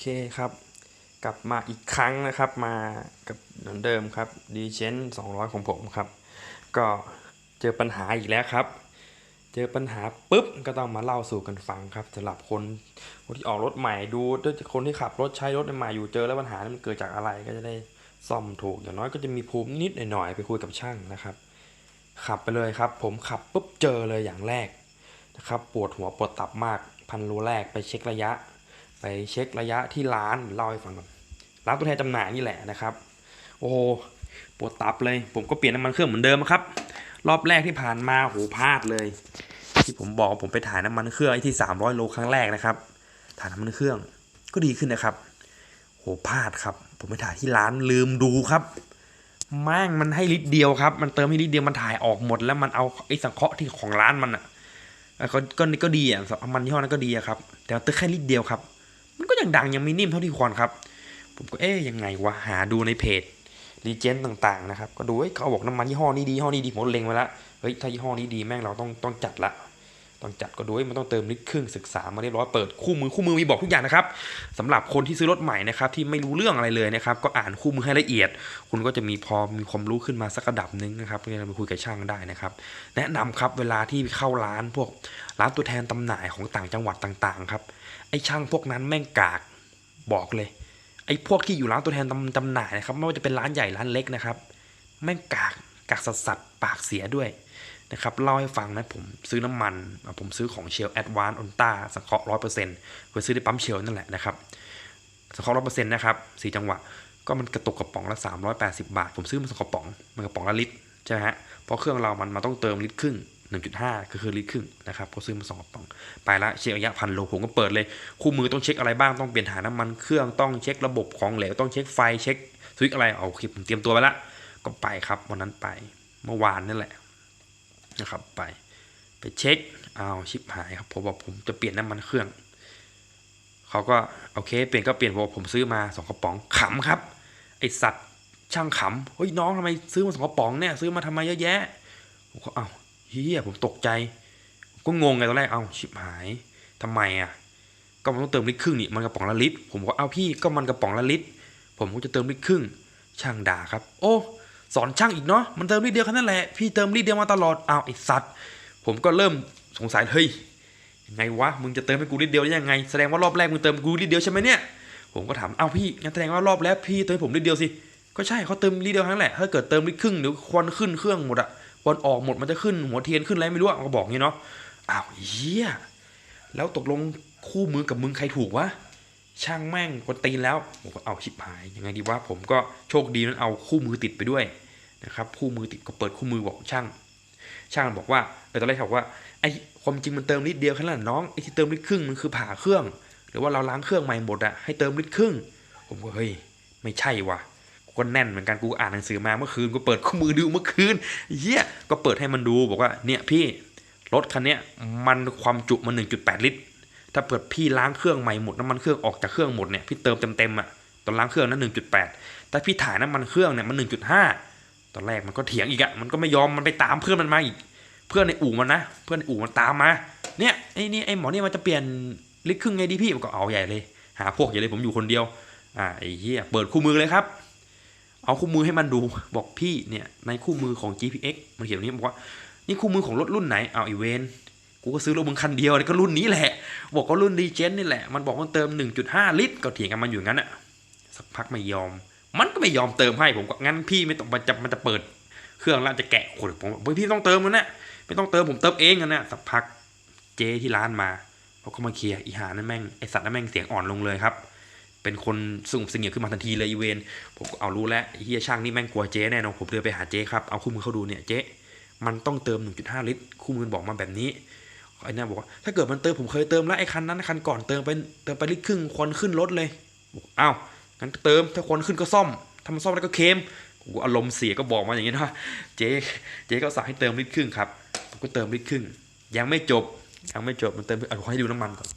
เคครับ กลับมาอีกครั้งนะครับมากับเหมือนเดิมครับดีเชน200 ของผมครับ ก็เจอปัญหาอีกแล้วครับ เจอปัญหาปุ๊บก็ต้องมาเล่าสู่กันฟังครับสำหรับคนคนที่ออกรถใหม่ดูด้วยคนที่ขับรถใช้รถใหม่อยู่เจอแล้วปัญหานั้นมันเกิดจากอะไรก็จะได้ซ่อมถูกอย่างน้อยก็จะมีภูมินิดหน่อยไปคุยกับช่างนะครับ ขับไปเลยครับ ผมขับปุ๊บเจอเลยอย่างแรกนะครับ ปวดหัวปวดตับมากพันโลแรกไปเช็คระยะ ไปเช็คระยะที่ร้านเล่าให้ฟังก่อนร้านตัวแทนจำหน่ายนี่แหละนะครับ โอ้โหปวดตับเลย ผมก็เปลี่ยนน้ำมันเครื่องเหมือนเดิมครับ รอบแรกที่ผ่านมาโหพลาดเลย ที่ผมบอกผมไปถ่ายน้ำมันเครื่องไอ้ที่ 300 โลครั้งแรกนะครับ ถ่ายน้ำมันเครื่องก็ดีขึ้นนะครับ โหพลาดครับ ผมไปถ่ายที่ร้านลืมดูครับแม่งมันให้ลิตรเดียวครับ มันเติมให้ลิตรเดียวมันถ่ายออกหมด แล้วมันเอาไอ้สังเคราะห์ที่ของร้านมันอะก็ก็ก็ดีอะมันยี่ห้อนั้นก็ดีครับ แต่มันเติมแค่ลิตรเดียวครับ ก็ยังดังยังไม่นิ่มเท่าที่ควรครับ ผมก็เอ๊ยยังไงวะหาดูในเพจรีเจนต่างๆนะครับ ก็ดูเอ้ยเขาบอกน้ำมันยี่ห้อนี้ดียี่ห้อนี้ดีผมเล็งไว้แล้วเฮ้ยถ้ายี่ห้อนี้ดีแม่งเราต้องต้องจัดละต้องจัดก็ดูเอ้ยมันต้องเติมลิตรครึ่งศึกษามาเรียบร้อยเปิดคู่มือคู่มือมีบอกทุกอย่างนะครับสำหรับคนที่ซื้อรถใหม่นะครับที่ไม่รู้เรื่องอะไรเลยนะครับก็อ่านคู่มือให้ละเอียด คุณก็จะมีพอมีความรู้ขึ้นมาสักระดับหนึงนะครับเพื่อไปคุยกับช่างได้นะครับแนะนำครับเวลาที่เข้าร้านพวกร้านตัวแทนตำหน่ายของต่างจังหวัดต่างๆครับ ไอ้ช่างพวกนั้นแม่งกากบอกเลย ไอ้พวกที่อยู่ร้านตัวแทนจำจำหน่ายนะครับไม่ว่าจะเป็นร้านใหญ่ร้านเล็กนะครับ แม่งกากกากสัสัสๆปากเสียด้วยนะครับเล่าให้ฟังนะผมซื้อน้ำมัน ผมซื้อของเชลแอดวานออนต้าสังเคราะห์ร้อยเปอร์เซ็นต์ไปซื้อในปั๊มเชลนั่นแหละนะครับสังเคราะห์ร้อยเปอร์เซ็นต์นะครับสี่จังหวะ ก็มันกระตุกกระป๋องละสามร้อยแปดสิบาท ผมซื้อมาสองกระป๋องมันกระป๋องละลิตรใช่ไหมฮะเพราะเครื่องเรามันมาต้องเติมลิตรครึ่ง 1.5 ก็คือลิตรครึ่งนะครับก็ซื้อมาสองกระป๋อง ไปละเช็คระยะพันโลผมก็เปิดเลย คู่มือต้องเช็คอะไรบ้างต้องเปลี่ยนถ่ายน้ำมันเครื่องต้องเช็คระบบของเหลวต้องเช็คไฟเช็คสวิตช์อะไรเอาโอเคผมเตรียมตัวไปละก็ไปครับวันนั้นไปเมื่อวานนั่นแหละนะครับไปไปเช็คเอาชิปหายครับผมบอกผมจะเปลี่ยนน้ำมันเครื่องเขาก็โอเค เปลี่ยนก็เปลี่ยนบอกผมซื้อมาสองกระป๋องขำครับไอสัตว์ช่างขำเฮ้ยน้องทำไมซื้อมาสองกระป๋องเนี่ยซื้อมาทำไมเยอะแยะผมก็เอา เฮียผมตกใจ ก็งงไงตอนแรกเอ้าชิบหายทำไมอะ ก็มันต้องเติมลิตรครึ่งนี่มันกระป๋องละลิตรผมก็เอาพี่ก็มันกระป๋องละลิตรผมก็จะเติมลิตรครึ่งช่างด่าครับ โอ้สอนช่างอีกเนาะมันเติมลิตรเดียวแค่นั้นแหละพี่เติมลิตรเดียวมาตลอดอ้าวไอสัตว์ ผมก็เริ่มสงสัยเฮ้ยยังไงวะมึงจะเติมให้กูลิตรเดียวได้ยังไง แสดงว่ารอบแรกมึงเติมกูลิตรเดียวใช่ไหมเนี่ยผมก็ถามเอาพี่งั้นแสดงว่ารอบแล้วพี่เติมผมลิตรเดียวสิก็ใช่เขาเติมลิตรเดียวทั้งแหละถ้าเกิดเติมลิตรครึ่งเดี๋ยวควันขึ้นเครื่องหมดอะ ควันออกหมดมันจะขึ้นหัวเทียนขึ้นอะไรไม่รู้อะก็บอกงี้เนาะอ้าวเฮียแล้วตกลงคู่มือกับมึงใครถูกวะช่างแม่งกวนตีนแล้วผมก็เอาชิบหายยังไงดีวะผมก็โชคดีนั้นเอาคู่มือติดไปด้วยนะครับคู่มือติดก็เปิดคู่มือบอกช่าง ช่างบอกว่าเออตอนแรกเขาบอกว่าไอ้ความจริงมันเติมลิตรเดียวแค่นั้นน้องไอ้ที่เติมลิตรครึ่งมันคือผ่าเครื่อง หรือว่าเราล้างเครื่องใหม่หมดอะให้เติมลิตรครึ่ง ผมก็เฮ้ยไม่ใช่ว่ะ ก็แน่นเหมือนกันกูอ่านหนังสือมาเมื่อคืนกูเปิดคู่มือดูเมื่อคืนเหี้ยก็เปิดให้มันดูบอกว่าเนี่ยพี่รถคันเนี้ยมันความจุมัน1.8 ลิตร ถ้าเปิดพี่ล้างเครื่องใหม่หมดน้ำมันเครื่องออกจากเครื่องหมดเนี่ยพี่เติมเต็มๆอะตอนล้างเครื่องนั้น1.8 แต่พี่ถ่ายน้ำมันเครื่องเนี่ยมัน 1.5 ตอนแรกมันก็เถียงอีกอะมันก็ไม่ยอมมันไปตามเพื่อนมันมาอีก เพื่อนในอู่มันนะเพื่อนในอู่มันตามมา เนี่ยไอ้นี่ไอ้หมอนี่มันจะเปลี่ยนลิตรครึ่งไงดีพี่มันก็เอาใหญ่เลย หาพวกใหญ่เลยผมอยู่คนเดียวอ่าไอ้เหี้ยเปิดคู่มือเลยครับ เอาคู่มือให้มันดูบอกพี่เนี่ยในคู่มือของ GPX มันเขียนแบบนี้บอกว่านี่คู่มือของรถรุ่นไหนเอาอีเวนกูก็ซื้อรถมึงคันเดียวนี่ก็รุ่นนี้แหละ บอกก็รุ่นดีเจนนี่แหละมันบอกมันเติม 1.5 ลิตร ก็เถียงกันมันอยู่งั้นอะสักพักไม่ยอม มันก็ไม่ยอมเติมให้ผมก็งั้นพี่ไม่ต้องมันจะมันจะเปิด เครื่องแล้วจะแกะโอ้ยผมบอกพี่ต้องเติมมันนะไม่ต้องเติมผมเติมเองกันนะสักพักเจที่ร้านมาเขาก็มาเคลียร์อีหานั่นแม่งไอสัตว์นั่นแม่งเสียงอ่อนลงเลยครับ เป็นคนสงบเสงี่ยมขึ้นมาทันทีเลยอีเวนผมก็เอารู้แล้วเฮียช่างนี่แม่งกลัวเจ๊แน่นอนผมเดินไปหาเจ๊ครับเอาคู่มือเขาดูเนี่ยเจ๊มันต้องเติม 1.5 ลิตร คู่มือบอกมาแบบนี้ไอ้นั่นบอกว่าถ้าเกิดมันเติมผมเคยเติมแล้วไอ้คันนั้นคันก่อนเติมไปเติมไปลิตรครึ่งควันขึ้นรถเลยบอกอ้าวงั้นเติมถ้าควันขึ้นก็ซ่อมถ้ามันซ่อมแล้วก็เค็มกูอารมณ์เสียก็บอกมาอย่างนี้นะเจ๊เจ๊ก็สั่งให้เติมลิตรครึ่งครับผมก็เติมลิตรครึ่ง ยังไม่จบยังไม่จบมันเติมเอาให้ดูน้ำมันก่อน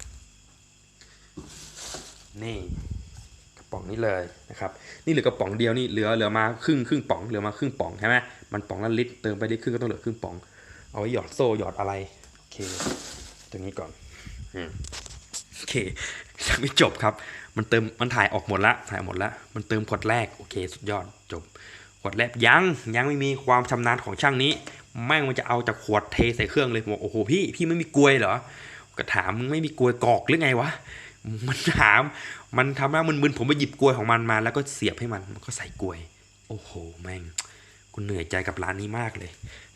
นี่ ป๋องนี้เลยนะครับนี่เหลือกระป๋องเดียวนี่เหลือเหลือมาครึ่งครึ่งป๋องเหลือมาครึ่งป๋องใช่ไหมมันป๋องละลิตรเติมไปลิตรครึ่งก็ต้องเหลือครึ่งป๋อง เอาไว้หยอดโซ่หยอดอะไรโอเคตรงนี้ก่อนโอเคยังไม่จบครับ มันเติมมันถ่ายออกหมดละถ่ายหมดละมันเติมขวดแรกโอเค สุดยอดจบขวดแรกยังยังไม่มีความชำนาญของช่างนี้แม่งมันจะเอาจากขวดเทใส่เครื่องเลยผมบอกโอ้โหพี่พี่ไม่มีกลวยเหรอก็ถามไม่มีกลวยกอกหรือไงวะมันถาม มันทำให้มึนๆผมไปหยิบกลวยของมันมา แล้วก็เสียบให้มันมันก็ใส่กลวย โอ้โหแม่งกูเหนื่อยใจกับร้านนี้มากเลย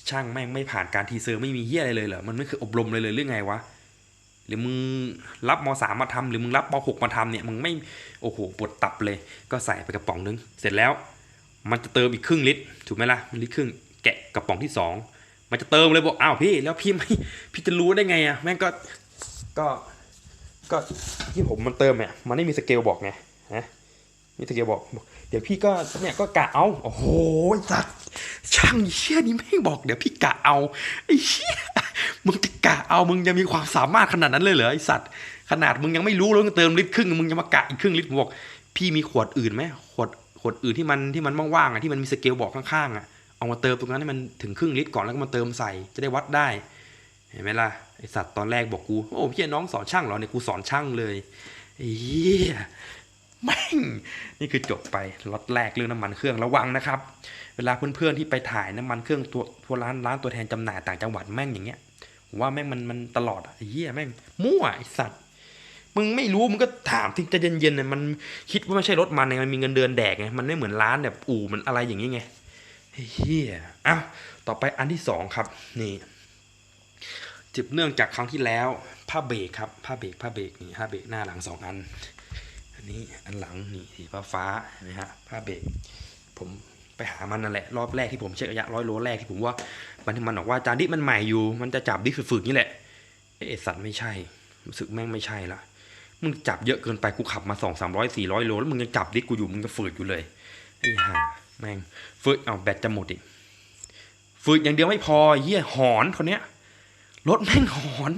ช่างแม่งไม่ผ่านการทีเซอร์ไม่มีเฮียอะไรเลยเหรอมันไม่คยออบรมเลยเลยหรือไงวะหรือมึงรับมสามมาทำหรือมึงรับมหกมาทำเนี่ยมึงไม่โอ้โหปวดตับเลย ก็ใส่ไปกระป๋องนึง เสร็จแล้ว มันจะเติมอีกครึ่งลิตรถูกไหมล่ะลิตรครึ่งแกะกระป๋องที่สองมันจะเติมเลยบอกอ้าวพี่ แล้วพี่ไม่พี่จะรู้ได้ไงอะแม่งก็ก็ ก็ที่ผมมันเติมเนี่ยมันไม่มีสเกลบอกไงฮะมีสเกลบอก เดี๋ยวพี่ก็เนี่ยก็กะเอาโอ้โหสัตว์ช่างเชี่ยนี่ไม่บอกเดี๋ยวพี่กะเอาไอ้เชี่ยมึงจะกะเอามึงจะมีความสามารถขนาดนั้นเลยเหรอไอ้สัตว์ขนาดมึงยังไม่รู้เลยมึงเติมลิตรครึ่งมึงจะมากะอีกครึ่งลิตรบอก พี่มีขวดอื่นไหมขวดขวดอื่นที่มันที่มันว่างๆอะที่มันมีสเกลบอกข้างๆอะเอามาเติมตรงนั้นให้มันถึงครึ่งลิตรก่อนแล้วก็มาเติมใส่จะได้วัดได้ เห็นไหมล่ะ ไอสัตว์ตอนแรกบอกกู โอ้พี่น้องสอนช่างเหรอเนี่ยกูสอนช่างเลยเหี้ยแม่งนี่คือจบไปล็อตแรกเรื่องน้ำมันเครื่องระวังนะครับ เวลาเพื่อนๆที่ไปถ่ายน้ำมันเครื่องตัวทัวร้านร้านตัวแทนจำหน่ายต่างจังหวัดแม่งอย่างเงี้ยว่าแม่งมันมันตลอดอะเหี้ยแม่งมั่วไอสัตว์มึงไม่รู้มึงก็ถามทิ้งใจเย็นๆเนี่ยมันคิดว่าไม่ใช่รถมันไงมันมีเงินเดือนแดกไงมันไม่เหมือนร้านแบบอู่มันอะไรอย่างงี้ไงเหี้ยอ้าวต่อไปอันที่สองครับนี่ สืบเนื่องจากครั้งที่แล้วผ้าเบรกครับผ้าเบรกผ้าเบรกนี่ผ้าเบรกหน้าหลังสองอัน อันนี้อันหลังนี่สีฟ้าฟ้านไหมฮะผ้าเบรกผมไปหามันนั่นแหละรอบแรกที่ผมเช็คระยะร้อยโลแรกที่ผมว่ามันมันบอกว่าจานดิมันใหม่อยู่ มันจะจับดิฝึกๆนี่แหละเอสัตว์ไม่ใช่รู้สึกแม่งไม่ใช่ละมึงจับเยอะเกินไปกูขับมาสองสามร้อยสี่ร้อยโลแล้วมึงยังจับดิกูอยู่มึงก็ฝืดอยู่เลยไอ้ห่าแม่งฝืดเอาแบตจะหมดอีกฝืดอย่างเดียวไม่พอเฮียหอนคนเนี้ย รถแม่งหอน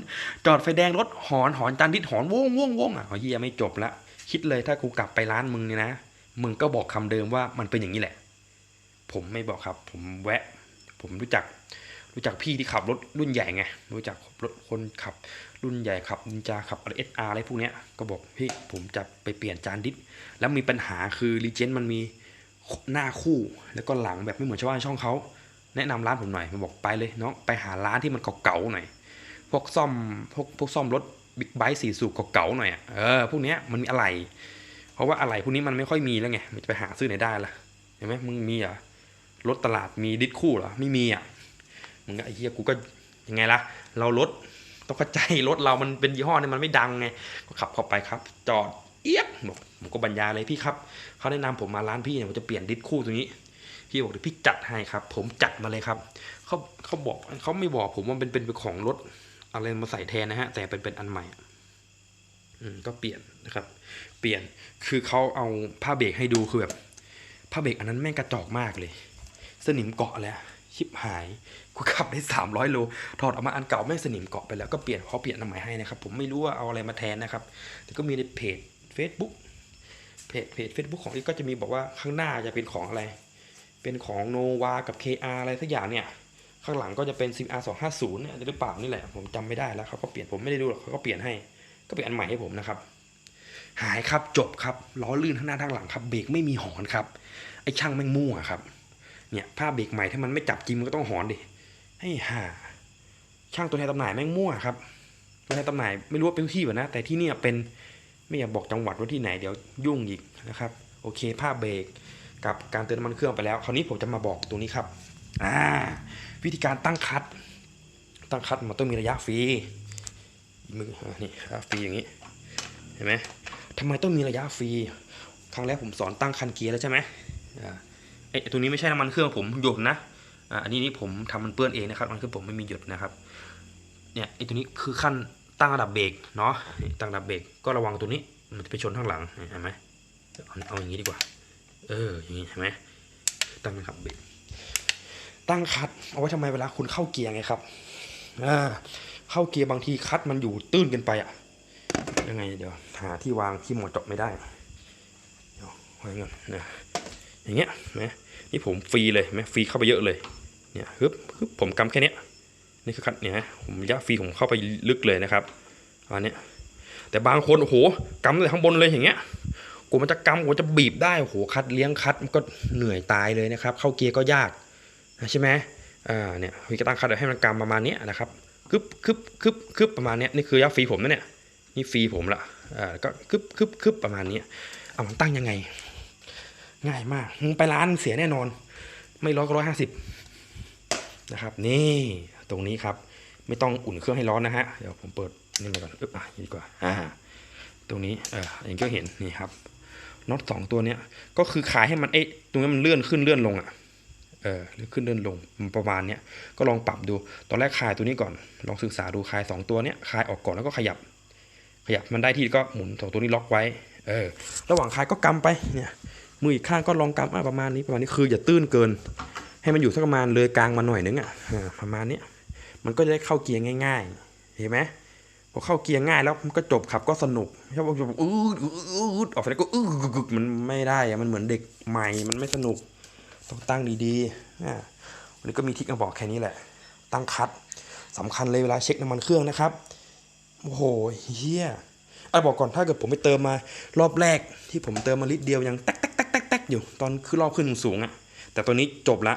จอดไฟแดงรถหอนหอนจานดิดหอนว่งว่งว่งอะเฮียไม่จบละคิดเลยถ้ากูกลับไปร้านมึงเนี่ยนะมึงก็บอกคำเดิมว่ามันเป็นอย่างนี้แหละ ผมไม่บอกครับ ผมแวะ ผมรู้จัก รู้จักพี่ที่ขับรถรุ่นใหญ่ไงรู้จักรถคนขับ รุ่นใหญ่ขับนินจาขับอะไรเอสอาร์อะไรพวกเนี้ยก็บอกพี่ผมจะไปเปลี่ยนจานดิสแล้วมีปัญหาคือรีเจนมันมีหน้าคู่แล้วก็หลังแบบไม่เหมือนชาวบ้านช่องเขาแนะนำร้านผมหน่อยมันบอกไปเลยน้องไปหาร้านที่มันเก่าๆหน่อย พวกซ่อมพวกพวกซ่อมรถบิ๊กไบค์สี่สูบเก่าๆหน่อยอะเออพวกเนี้ยมันมีอะไร เพราะว่าอะไรพวกนี้มันไม่ค่อยมีแล้วไงมันจะไปหาซื้อไหนได้ล่ะเห็นไหมมึงมีเหรอะรถตลาดมีดิสคู่เหรอไม่มีอะมึงก็ไอ้เหี้ยกูก็ยังไงล่ะ เรารถต้องเข้าใจรถเรามันเป็นยี่ห้อเนี่ยมันไม่ดังไงก็ขับเข้าไปครับ จอดเอียกบอกผมก็บรรยายเลยพี่ครับเขาแนะนำผมมาร้านพี่เนี่ยผมจะเปลี่ยนดิสคู่ตรงนี้พี่บอกเดี๋ยวพี่จัดให้ครับ ผมจัดมาเลยครับเขาเขาบอกเขาไม่บอกผมว่าเป็นเป็นของรถ อะไรมาใส่แทนนะฮะ แต่เป็นเป็นอันใหม่อืมก็เปลี่ยนนะครับ เปลี่ยนคือเขาเอาผ้าเบรกให้ดูคือแบบผ้าเบรกอันนั้นแม่งกระจอกมากเลย สนิมเกาะแล้วชิบหายกูขับได้สามร้อยโล ถอดออกมาอันเก่าแม่งสนิมเกาะไปแล้วก็เปลี่ยนเขาเปลี่ยนอันใหม่ให้นะครับ ผมไม่รู้ว่าเอาอะไรมาแทนนะครับ แต่ก็มีในเพจ Facebook เพจเพจ Facebook ของอีกก็จะมีบอกว่าข้างหน้าจะเป็นของอะไร เป็นของโนวากับ KR อะไรสักอย่างเนี่ย ข้างหลังก็จะเป็น CR 250เนี่ยหรือเปล่านี่แหละ ผมจำไม่ได้แล้วเขาก็เปลี่ยนผมไม่ได้ดูหรอกเขาก็เปลี่ยนให้ ก็เป็นอันใหม่ให้ผมนะครับ หายครับจบครับล้อลื่นทั้งหน้าทั้งหลังครับเบรกไม่มีหอนครับไอ้ช่างแม่งมั่วครับ เนี่ยผ้าเบรกใหม่ถ้ามันไม่จับจริงมันก็ต้องหอนดิให้ห่าช่างตัวแทนตำหน่ายแม่งมั่วครับตัวแทนตำหน่ายไม่รู้ว่าเป็นที่ป่ะนะ แต่ที่เนี่ยเป็นไม่อยากบอกจังหวัดว่าที่ไหนเดี๋ยวยุ่งอีกนะครับ โอเคผ้าเบรกกับการเติมน้ำมันเครื่องไปแล้ว คราวนี้ผมจะมาบอกตรงนี้ครับ อ่า วิธีการตั้งคัด ตั้งคัดมันต้องมีระยะฟรีมือนี่ระยะฟรีอย่างนี้เห็นไหมทำไมต้องมีระยะฟรีครั้งแรกผมสอนตั้งคันเกียร์แล้วใช่ไหมอ่าไอ้ตัวนี้ไม่ใช่น้ำมันเครื่องผมหยดนะอ่าอันนี้นี่ผมทำมันเปื้อนเองนะครับมันคือผมไม่มีหยดนะครับเนี่ยไอ้ตัวนี้คือขั้นตั้งระดับเบรกเนาะตั้งระดับเบรกก็ระวังตัวนี้มันจะไปชนข้างหลังเห็นไหมเอาเอาอย่างนี้ดีกว่า เอออย่างนี้เห็นไหมตั้งระดับเบรก ตั้งคัดเอาไว้ทำไมเวลาคุณเข้าเกียร์ไงครับอ่าเข้าเกียร์บางทีคัดมันอยู่ตื้นเกินไปอะยังไงเดี๋ยวหาที่วางที่หมอเจาะไม่ได้เดี๋ยวไว้เงินนะอย่างเงี้ยนไหมนี่ผมฟรีเลยไหมฟรีเข้าไปเยอะเลยเนี่ยฮึบฮึบผมกำแค่เนี้ยนี่คือคัดเนี่ยผมระยะฟรีผมเข้าไปลึกเลยนะครับอันเนี้ยแต่บางคนโอ้โหกำเลยข้างบนเลยอย่างเงี้ยกูมันจะกำกูจะบีบได้โอ้โหคัดเลี้ยงคัดมันก็เหนื่อยตายเลยนะครับ เข้าเกียร์ก็ยาก ใช่ไหมอ่าเนี่ยพี่ก็ตั้งคัดให้มันกำประมาณนี้นะครับคึบคึบคึบคึบประมาณนี้นี่คือยักษ์ฟรีผมนะเนี่ยนี่ฟรีผมละอ่าก็คึบคึบคึบประมาณนี้เอามันตั้งยังไง ง่ายมากมึงไปร้านเสียแน่นอน ไม่ร้อยก็ร้อยห้าสิบนะครับ นี่ตรงนี้ครับ ไม่ต้องอุ่นเครื่องให้ร้อนนะฮะเดี๋ยวผมเปิดนี่มาก่อนอึ๊บอะดีกว่าอ่าตรงนี้เออเองก็เห็นนี่ครับน็อตสองตัวเนี้ยก็คือขายให้มันเอ๊ะตรงนี้มันเลื่อนขึ้นเลื่อนลงอะ เออเลื่อขึ้นเลื่อนลงประมาณเนี้ยก็ลองปรับดู ตอนแรกคลายตัวนี้ก่อน ลองศึกษาดูคลายสองตัวเนี้ยคลายออกก่อนแล้วก็ขยับ ขยับมันได้ที่ก็หมุนสองตัวนี้ล็อกไว้เออระหว่างคลายก็กำไปเนี่ยมืออีกข้างก็ลองกำประมาณนี้ประมาณนี้คืออย่าตื้นเกิน ให้มันอยู่สักประมาณเลยกลางมาหน่อยนึงอะอ่าประมาณนี้มันก็จะได้เข้าเกียร์ง่าย ๆ เห็นไหมพอเข้าเกียร์ง่ายแล้วมันก็จบขับก็สนุกใช่ว่าจะอืดอืดอืดออกไปแล้วก็อืดมันไม่ได้อะมันเหมือนเด็กใหม่มันไม่สนุก ต้องตั้งดีๆวันนี้ก็มีทริกมาบอกแค่นี้แหละ ตั้งคัดสำคัญเลยเวลาเช็คน้ำมันเครื่องนะครับโอ้โหเฮียอะบอกก่อนถ้าเกิดผมไปเติมมารอบแรกที่ผมเติมมาลิตรเดียวยังแต๊กแต๊กแต๊กแต๊กแตกอยู่ตอนขึ้นรอบขึ้นสูงๆอะแต่ตอนนี้จบละ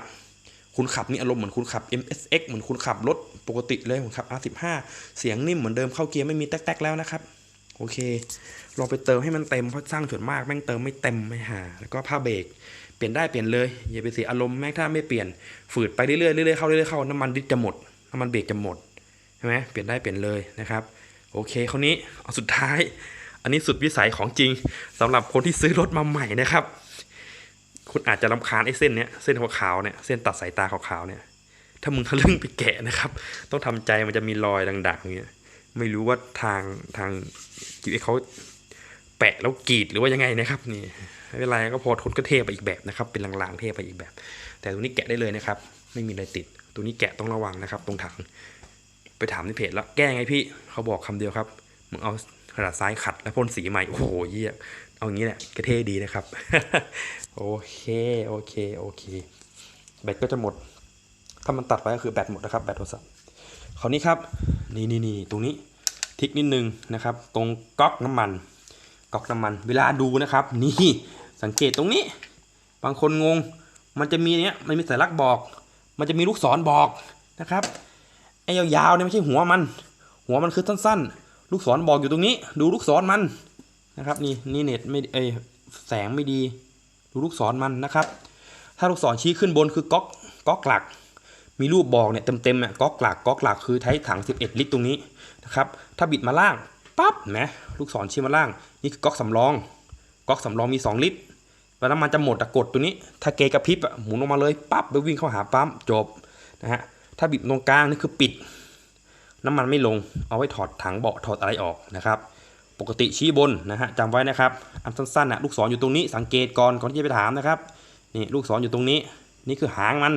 คุณขับนี่อารมณ์เหมือนคุณขับ MSX เหมือนคุณขับรถปกติเลยเหมือนขับ R15 เสียงนิ่มเหมือนเดิมเข้าเกียร์ไม่มีแต๊กๆแล้วนะครับ โอเคลองไปเติมให้มันเต็มเพราะสร้างส่วนมากแม่งเติมไม่เต็มไม่หา แล้วก็ผ้าเบรก ปลี่ยนได้เปลี่ยนเลยอย่าไปเสียอารมณ์แม่งถ้าไม่เปลี่ยนฝืดไปเรื่อยๆเรื่อยๆเข้าเรื่อยๆเข้าน้ำมันดิจะหมดน้ำมันเบรกจะหมดใช่ไหมเปลี่ยนได้เปลี่ยนเลยนะครับโอเคคราวนี้เอาสุดท้าย อันนี้สุดวิสัยของจริงสำหรับคนที่ซื้อรถมาใหม่นะครับ คุณอาจจะรำคาญไอ้เส้นเนี้ยเส้นขาวๆเนี่ยเส้นตัดสายตาขาวๆเนี่ยถ้ามึงทะลึ่งไปแกะนะครับ ต้องทำใจมันจะมีรอยด่างๆอย่างเงี้ยไม่รู้ว่าทางทางจีเอเขาแปะแล้วกรีดหรือว่ายังไงนะครับนี่ เป็นไรก็พอทนก็เทไปอีกแบบนะครับ เป็นลางๆเทไปอีกแบบ แต่ตัวนี้แกะได้เลยนะครับ ไม่มีอะไรติด ตัวนี้แกะต้องระวังนะครับ ตรงถัง ไปถามในเพจแล้วแก้ไงพี่ เขาบอกคำเดียวครับ มึงเอากระดาษทรายขัดแล้วพ่นสีใหม่ โอ้โหเยี่ยเอาอย่างนี้แหละกระเทดีนะครับ โอเค โอเค โอเค แบตก็จะหมด ถ้ามันตัดไปก็คือแบตหมดนะครับ แบตโทรศัพท์คราวนี้ครับ นี่นี่นี่ตรงนี้ทิกนิดนึงนะครับ ตรงก๊อกน้ำมันก๊อกน้ำมันเวลาดูนะครับ นี่ สังเกตตรงนี้ บางคนงง มันจะมีเนี้ย มันมีสัญลักษณ์บอก มันจะมีลูกศรบอกนะครับไอ้ยาวๆเนี่ยไม่ใช่หัวมัน หัวมันคือสั้นๆ ลูกศรบอกอยู่ตรงนี้ ดูลูกศรมันนะครับ นี่นี่เน็ตไม่เอยแสงไม่ดี ดูลูกศรมันนะครับ ถ้าลูกศรชี้ขึ้นบนคือก๊อกก๊อกหลัก มีรูปบอกเนี่ยเต็มๆอะก๊อกหลักก๊อกหลักคือใช้ถัง 11 ลิตรตรงนี้นะครับ ถ้าบิดมาล่างปั๊บนะลูกศรชี้มาล่าง นี่คือก๊อกสำรอง ก๊อกสำรองมี 2 ลิตร วลามันจะหมดอะกดตัวนี้ ถ้าเกยกระพริบอะหมุนออกมาเลยปั๊บไปวิ่งเข้าหาปั๊มจบนะฮะถ้าบิดตรงกลางนี่คือปิด น้ำมันไม่ลงเอาไว้ถอดถังเบาะถอดอะไรออกนะครับ ปกติชี้บนนะฮะจำไว้นะครับอันสั้นๆนะลูกศรอยู่ตรงนี้สังเกตก่อนก่อนที่จะไปถามนะครับนี่ลูกศรอยู่ตรงนี้ นี่คือหางมัน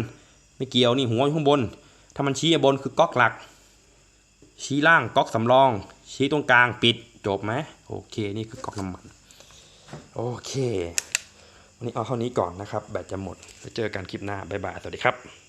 ไม่เกี่ยวนี่หัวอยู่ข้างบน ถ้ามันชี้บนคือก๊อกหลัก ชี้ล่างก๊อกสำรอง ชี้ตรงกลางปิดจบไหมโอเค นี่คือก๊อกน้ำมันโอเค นี่เอาเท่านี้ก่อนนะครับ แบตจะหมดไปเจอกันคลิปหน้าบ๊ายบายสวัสดีครับ